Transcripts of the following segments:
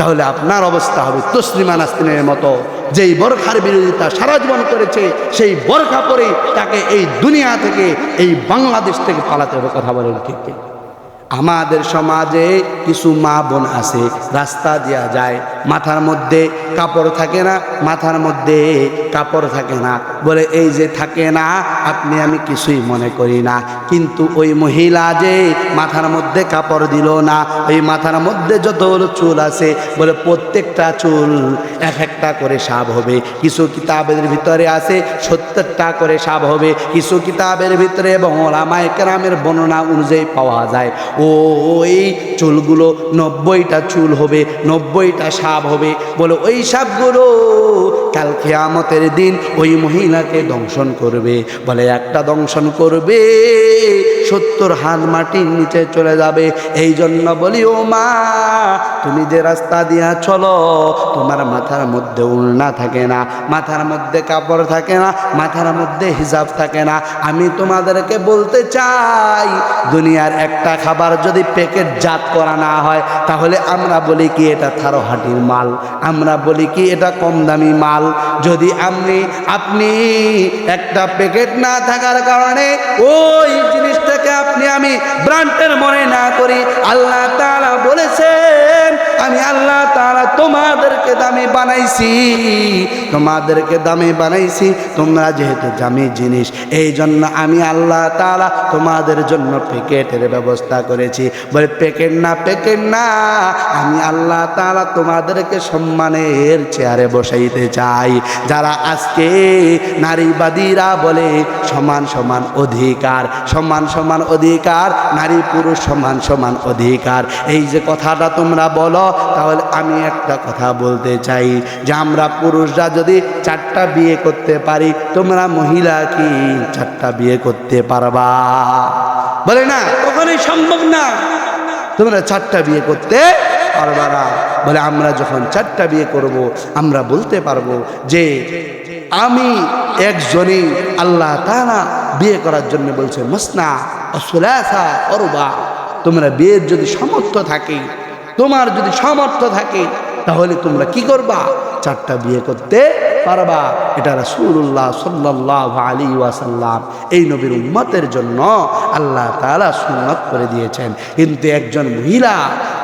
তাহলে আপনার অবস্থা হবে তসলিমা নাস্তিনের মতো। যেই বরখার বিরোধিতা সারা জীবন করেছে, সেই বরখা পরে তাকে এই দুনিয়া থেকে, এই বাংলাদেশ থেকে পালাতে হবে, কথা বলেন ঠিক আমাদের সমাজে কিছু মা বোন আছে, রাস্তা দেওয়া যায়, মাথার মধ্যে কাপড় থাকে না, মাথার মধ্যে কাপড় থাকে না। বলে, এই যে থাকে না, আপনি আমি কিছুই মনে করি না। কিন্তু ওই মহিলা যে মাথার মধ্যে কাপড় দিল না, ওই মাথার মধ্যে যতগুলো চুল আছে, বলে, প্রত্যেকটা চুল এক একটা করে সাপ হবে। কিছু কিতাবের ভিতরে আছে, সত্তরটা করে সাপ হবে। কিছু কিতাবের ভিতরে এবং ওলামায় কেরামের বর্ণনা অনুযায়ী পাওয়া যায়। ওই চুলগুলো নব্বইটা চুল হবে নব্বইটা সাপ হবে। বলে ওই সাপগুলো কাল খেয়ামতের দিন ওই মহিলাকে দংশন করবে। বলে, একটা দংশন করবে, সত্তর হাত মাটির নিচে চলে যাবে। এই জন্য বলি, ও মা, তুমি যে রাস্তা দিয়া চলো, তোমার মাথার মধ্যে উলনা থাকে না, মাথার মধ্যে কাপড় থাকে না, মাথার মধ্যে হিজাব থাকে না। আমি তোমাদেরকে বলতে চাই, দুনিয়ার একটা খাবার যদি প্যাকেট জাত করা না হয়, তাহলে আমরা বলি কি এটা থারো হাটির মাল? আমরা বলি কি এটা কম দামি মাল? যদি আপনি আপনি একটা প্যাকেট না থাকার কারণে ওই জিনিসটাকে আপনি আমি ব্রান্ডের মনে না করি, আল্লাহ তাআলা বলেছেন আমি আল্লাহ তারা তোমাদেরকে দামি বানাইছি। তোমাদেরকে দামি বানাইছি। তোমরা যেহেতু দামি জিনিস এই জন্য আমি আল্লাহ তারা তোমাদের জন্য প্যাকেটের ব্যবস্থা করেছি। বলে, প্যাকেট না প্যাকেট না, আমি আল্লাহ তারা তোমাদেরকে সম্মানের চেয়ারে বসাইতে চাই। যারা আজকে নারীবাদীরা বলে, সমান সমান অধিকার, সমান সমান অধিকার, নারী পুরুষ সমান সমান অধিকার। এই যে কথাটা তোমরা বলো তাহলে আমি একটা কথা বলতে চাই যে আমরা পুরুষরা যদি চারটা বিয়ে করতে পারি, তোমরা মহিলা কি চারটা বিয়ে করতে পারবা? বলে না, কখনোই সম্ভব না। তোমরা চারটা বিয়ে করতে পারবা না। বলে আমরা যখন চারটা বিয়ে করব, আমরা বলতে পারব যে আমি একজনই আল্লাহ তাআলা বিয়ে করার জন্য বলছে, মসনা অসুলাসা অরবা তোমরা বিয়ের যদি সামর্থ্য থাকে তোমার যদি সামর্থ্য থাকে, তাহলে তোমরা কি করবা? চারটা বিয়ে করতে পারবা। এটা রাসূলুল্লাহ সাল্লাল্লাহু আলী ওয়াসাল্লাম এই নবীর উম্মতের জন্য আল্লাহ তাআলা সুন্নত করে দিয়েছেন। কিন্তু একজন মহিলা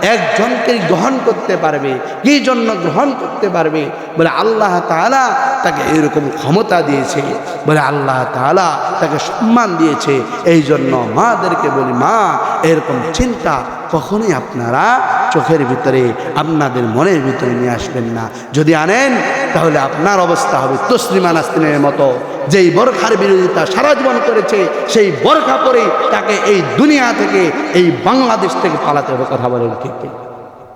একজনকে গ্রহণ করতে পারবে, কি জন্য গ্রহণ করতে পারবে? বলে আল্লাহ তাআলা তাকে এরকম ক্ষমতা দিয়েছে, বলে আল্লাহ তাআলা তাকে সম্মান দিয়েছে। এই জন্য মাদেরকে বলি, মা, এরকম চিন্তা কখনোই আপনারা চোখের ভিতরে, আপনাদের মনের ভিতরে নিয়ে আসবেন না। যদি আনেন, তাহলে আপনার অবস্থা হবে তসলিমা নাস্তিনের মতো। যেই বরখার বিরোধিতা সারা জীবন করেছে, সেই বরখা পরে তাকে এই দুনিয়া থেকে, এই বাংলাদেশ থেকে পালাতে হবে, কথা বলেন ঠিক